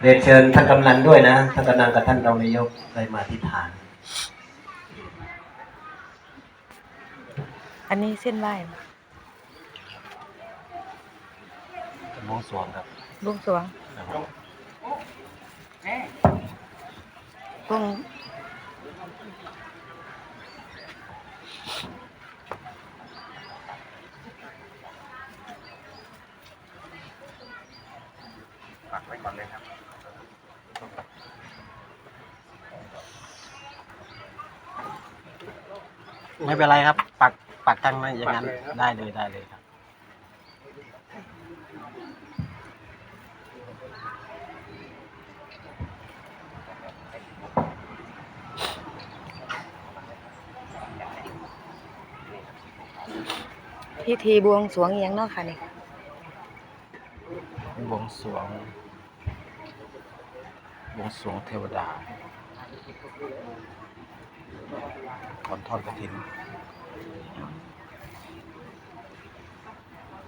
เรียนเชิญท่านกำนันด้วยนะท่านกำนันกับท่านรองนายกได้มาที่ฐาน อันนี้เส้นไหว้มงสวงครับบวงสร วงบวงไม่เป็นไรครับ ปักปักตั้งไว้อย่างนั้น ได้เลยได้เลยครับ พิธีบวงสรวงอหย่างเนาะค่ะนี่ บวงสรวงบวง สวงเทวดาก่อนทอดกระถิน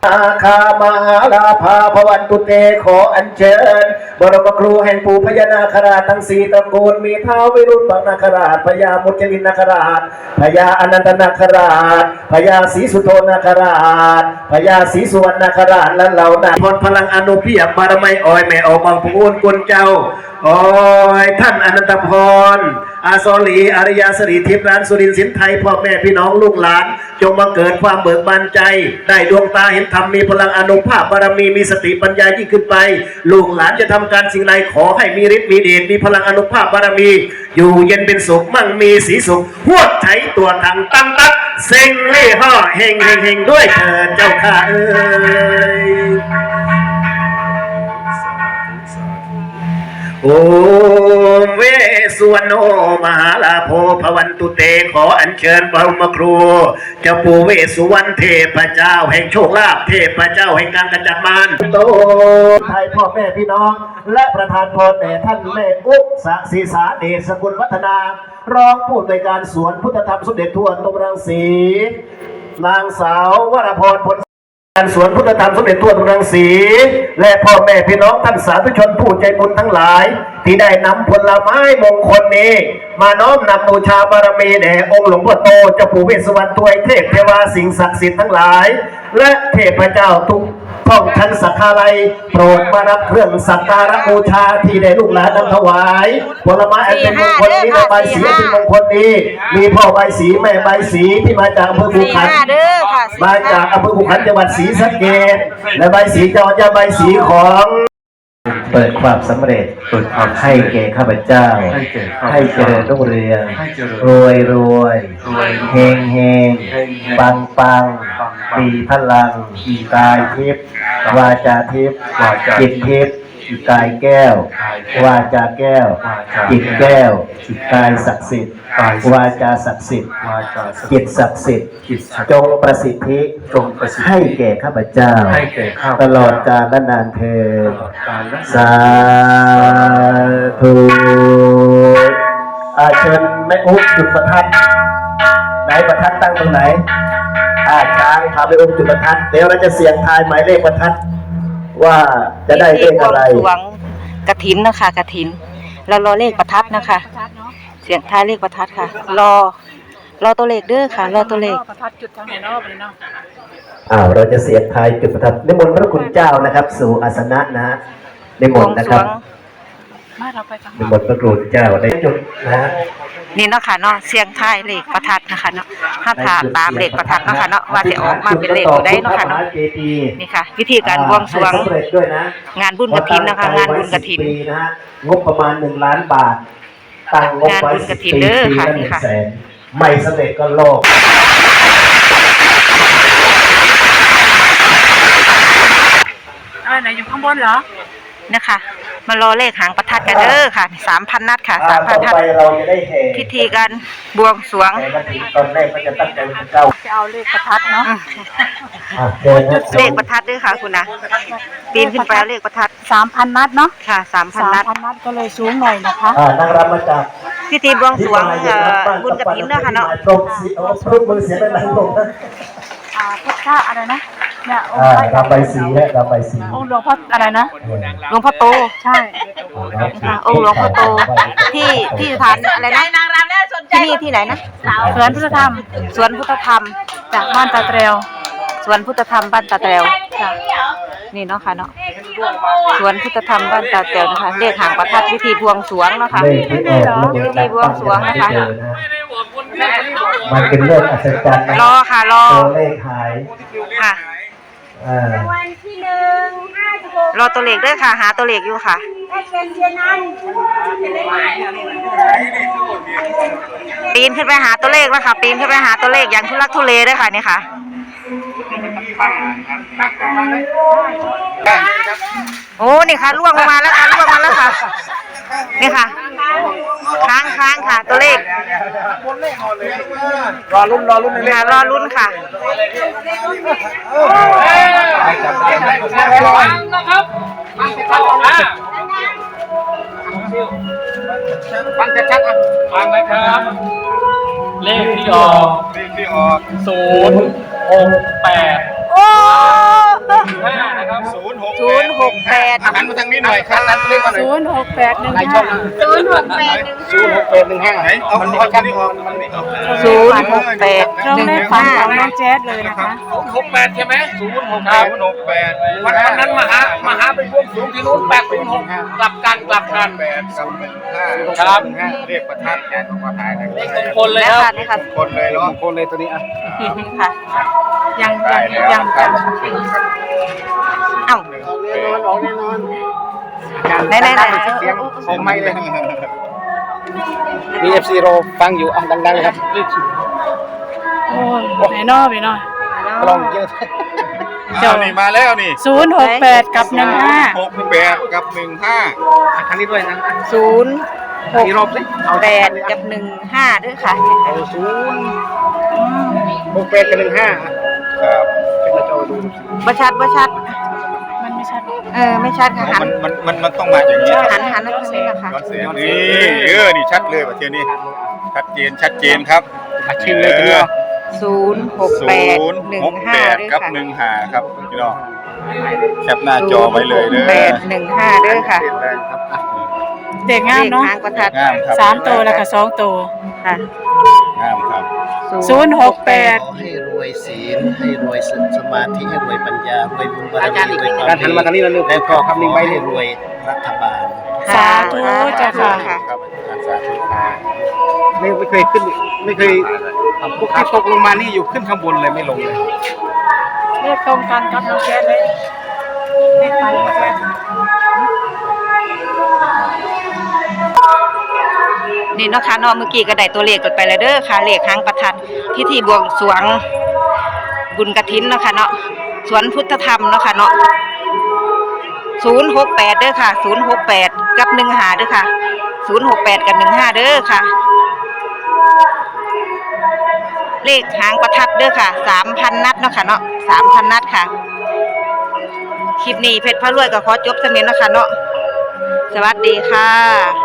อาคามาลาภาพวันตุเตขออัญเชิญ บรมครูแห่งปู่พญานาคราชทั้งสี่ตระกูลมีเท้าววิรุฬปังนาคราชพญามุจลินนาคราชพญาอนันตนาคราชพญาศรีสุโธนาคราชพญาศรีสุวรรณนาคราชและเหล่านั้นพลพลังอนุเพียบบารมีอ้อยแม่ออกบางพูนกุลเจ้าโอ้ยท่านอนันตพรอาสอลีอารยาสรีทิพย์ร้านสุรินทร์สินไทยพ่อแม่พี่น้องลูกหลาน จงมาเกิดความเบิกบานใจ ได้ดวงตาเห็นธรรมมีพลังอนุภาพบารมีมีสติปัญญายิ่งขึ้นไป ลูกหลานจะทำการสิ่งใดขอให้มีฤทธิ์มีเดชมีพลังอนุภาพบารมี อยู่เย็นเป็นสุขมั่งมีสีสุขหัวไถตัวทางตั้งตักเซ็งเล่ห่อเฮงเฮงเฮงด้วยเถิดเจ้าข้าเอ้ย โอมเวสุวรรณโนมหาลาโภพวันตุเตขออัญเชิญบรมครูเจ้าปู่เวสุวรรณเทพเจ้าแห่งโชคลาภเทพเจ้าแห่งการกระจัดมารโตไทยพ่อแม่พี่น้อง และประธานพรแด่ท่านแม่อุกสศีสาเดชสกุลวัฒนารองผู้อำนวยการสวนพุทธธรรมสมเด็จทวนตมรังสี นางสาววรพรผล การสวนพุทธธรรมสมเด็จทั่วทุรังสี และพ่อแม่พี่น้องท่านสาธุชนผู้ใจบุญทั้งหลาย ที่ได้นำผลไม้มงคลนี้ มาน้อมนำบูชาบารมีแด่องค์หลวงพ่อโตเจ้าปู่เวสสวรรณทวยเทพเทวาสิ่งศักดิ์สิทธิ์ทั้งหลาย และเทพเจ้าทุก ท่องชั้นสักการะโปรดมารับเครื่องสักการะบูชาที่ได้ลูกหลานนำถวายผลไม้อันเป็นมงคลนี้และใบสีอันเป็นมงคลนี้ มีพ่อใบสีแม่ใบสีที่มาจากอำเภอภูสี่ขันห้าเด้อค่ะสี่มาจากห้าอำเภอขุขันธ์จังหวัดศรีสะเกษและใบสีจังหวัดใบสีของ เปิดความสำเร็จเปิดความสำเร็จให้แก่ข้าพเจ้า ให้แก่ข้าพเจ้าให้เจริญรุ่งเรืองให้เจริญรวยรวยรวยเฮงเฮงเฮงเฮงปังปังปังปังมีพลังมีกายทิพย์วาจาทิพย์วาจาจิตทิพย์กายแก้ว กายแก้ว วาจาแก้ววาจาจิตแก้วจิตกายศักดิ์สิทธิ์กายศักดิ์สิทธิ์วาจาศักดิ์สิทธิ์วาจาศักดิ์จิตศักดิ์สิทธิ์จิตศักดิ์จงประสิทธิจงประสิทธิให้แก่ข้าพเจ้าให้แก่ข้าพตเจ้าลอดกาลและนานเทอตญลอดกาลและสาธุอาเชิญแม่อุ๊บจุดประทัดไหนประทัดตั้งตรงไหนอาช้างพาไปอุ๊บจุดประทัดเดี๋ยวเราจะเสี่ยงทายหมายเลขประทัด ว่าจะได้เลขอะไรพิธีบวงสรวงกระถินนะคะกระถินเรารอเลขประทัดนะคะ เสียงท้ายเลขประทัดค่ะ รอ รอตัวเลขเด้อค่ะ รอตัวเลขประทัดจุดทางไหนเนอกเลยเนาะอ้าวเราจะเสียงทายจุดประทัดนิมนต์พระคุณเจ้านะครับ สู่อาสนะนะฮะนิมบวนงต์นะสครรัวบงมาเราไปทางนิมนต์พระคุณเจ้าได้จุดนะฮะ นี่เนาะค่ะเนาะเสียงท้ายเลขประทัดนะคะเนาะห้าถาตามเลขประทัดเนาะค่ะเนาะว่าจะออกมาเป็นเลขตัวใดเนาะค่ะเนาะเจดีย์นี่ค่ะ วิธีการบวงสรวงให้สำเร็จด้วยนะงานบุญกระถินนะคะ งานบุญกระถินปีนะฮะงบประมาณหนึ่งล้านบาทตั้งงบไว้งานบุญกฐินเด้อค่ะปีนี่ละหนึ่งค่ะแสนไม่สำเร็จก็โลกอะไรไหนอยู่ข้างบนเหรอนะคะ มารอเลขหางประทัดกันเด้อค่ะสามพันนัดค่ะอ่าสามพัต่นอนัดไปเราจะได้แห่พิธีการบวงสรวงแห่กฐินตอนแรกก็จะตั้งใจเป็นเก้าจะเอาเลขประทัดเนาะอืมอะเดินนะเลขประทัดด้วยค่ะคุณนะปีนขึ้นไปเอาเลขประทัดสามพันนัดเนาะค่ะสามพันสามนัดพันนัดก็เลยสูงหน่อยนะคะอ่านางรำมาจากพิธีบวงสรวงเอ่อบุญกระถินเนาะค่ะเนาะตรงสีเอาพรุ่งมือเสียงดังๆลงนะอ่าเพชรค่าอะไรนะ เนี่ยองอ่าค์พระรับใบสีและรับใบสีองค์หลวงพ่ออะไรนะเออหลวงพ่อโต ใช่ค่ะองค์หลวงพ่อโตที่ที่สถานอะไรนะที่นี่ที่ไหนนะสวนพุทธธรรม สวนพุทธธรรมจากบ้านตาเตรวสวนพุทธธรรมบ้านตาแตรวจ้ะนี่เนาะค่ะเนาะสวนพุทธธรรมบ้านตาแตรวนะคะเลขหางประทัดวิธีบวงสรวงเนาะค่ะ เลขที่ออกระเบิดมีบวงสรวงนะคะเจอนะมันเป็นเรื่องอัศจรรย์นะรอค่ะรอตัวเลขหายค่ะ อ่าวันที่หนึ่งห้าสิบหกรอตัวเลขด้วยค่ะ หาตัวเลขอยู่ค่ะถ้าเป็นเช่นนั้นปีนขึ้นไปหาตัวเลขแล้วค่ะ ปีนขึ้นไปหาตัวเลขอย่างทุลักทุเลด้วยค่ะนี่ค่ะ โอ้นี่ค่ะล่วงลงมาแล้วค่ะล่วงมาแล้วค่ะนี่ค่ะ ค้างค้างค่ะ ตัวเลขรอรุ่นรอรุ่นค่ะรอลุ้นค่ะฟังชัดๆอะฟังนะครับ เลขที่ออกเลขที่ออกศูนย์หกแปด โอ้ห้านะครับศูนย์หกศูนย์หกแปดหันมาทางนี้หน่อยครับนัดเลขมาหน่อยศูนย์หกแปดหนึ่งในห้าช่องศูนย์หกแปดหนึ่งศูนย์หกแปดหนึ่งห้าไหนเอามันเอาที่ออกมันนี่ออกศูนย์หกแปดตรงหนึ่งในฝันห้าของน้องแจ๊ดเลยนะคะศูนย์หกแปดใช่ไหมศูนย์หกคแปรับดศูนย์หกแปดวันวันนั้นมาหามาหาไปบวงสรวงที่นู้นแปดศูนย์หกกลับกันกลับกันแปดกับหนึ่งห้าครับหนึ่งห้าเลขประทัดแกนของมาถ่ายนะเลขมงคลเลยแล้วครัค่ะบนี่ค่ะคนเลยเนาะคนเลยตัวนี้อะค่ะยังได้ยังแล้วยังครั จับงเอ้าแน่นอนออกแน่นอนไหนไหนไหนเสียงคงไม่เลยมีเอฟซีโรฟังอยู่อะดังๆเลยครับโอ้ยไหนนอไปหน่อยลองเยอะเจ้านี่มาแล้วนี่ศูนย์หกแปดกับหนึ่งห้าหกแปดกับหนึ่งห้าครั้งนี้ด้วยนะศูนย์หกมีรอบสิเอาแปดกับหนึ่งห้าด้วยค่ะ เอาศูนย์หกแปดกับหนึ่งห้าครับ บ่ชัดบ่ชัด มันไม่ชัดเออไม่ชัดค่ะหันมันมันมันมันต้องมาอย่างนี้หันหันมาทางนี้นะคะย้อนเสียงนี่เออนี่ชัดเลยประเทศนี้ชัดเจนชัดเจนครับอาชีพเลยทีเดียวศูนย์หกศูแปดนย์หนึ่งหกห้าแปดด้วยกับค่ะหนึ่งห้าครับพี่น้องแคปหน้าจอไว้เลยเด้แปอดหนึ่งห้าด้วยค่ะเด็กเลงามขเนาะหางประทัดงามครับสามตัวแล้วก็สองตัวค่ะงามครับศูนย์หกแปดขอให้ร วยศีล ให้รวยสมาธิให้รวยปัญญารวยบุญบารมีรวยความการหันมาทางนี้แล้วนึกแล้วก็ก็คำนี้ขอไม่ให้เห็นรวยรัฐบาลสาธุเจ้าค่ะค่ะครับอาสาธุครับไม่ไม่เคยขึ้นไม่เคยพวกที่ตกลงมานี่อยู่ขึ้นข้างบนเลยไม่ลงเลยเลขตรงกันกับน้องแจ๊ดเลยเลขฝันน้องแจ๊ดนี่เนาะคะเนาะเมื่อกี้ก็ได้ตัวเลขกันไปแล้วเด้อค่ะเลขหางประทัดพิธีบวงสรวง บุญกระถินเนาะค่ะเนาะสวนพุทธธรรมเนาะค่ะเนาะศูนย์หกแปดเด้อค่ะศูนย์หกแปดกับหนึ่งหาเด้อค่ะศูนย์หกแปดกับหนึ่งห้าเด้อค่ะ เลขหางประทัดเด้อค่ะสามพันนัดเนาะค่ะเนาะสามพันนัดค่ะ คลิปนี้เพชรพระรวยก็ขอจบสมินเนาะค่ะเนาะสวัสดีค่ะ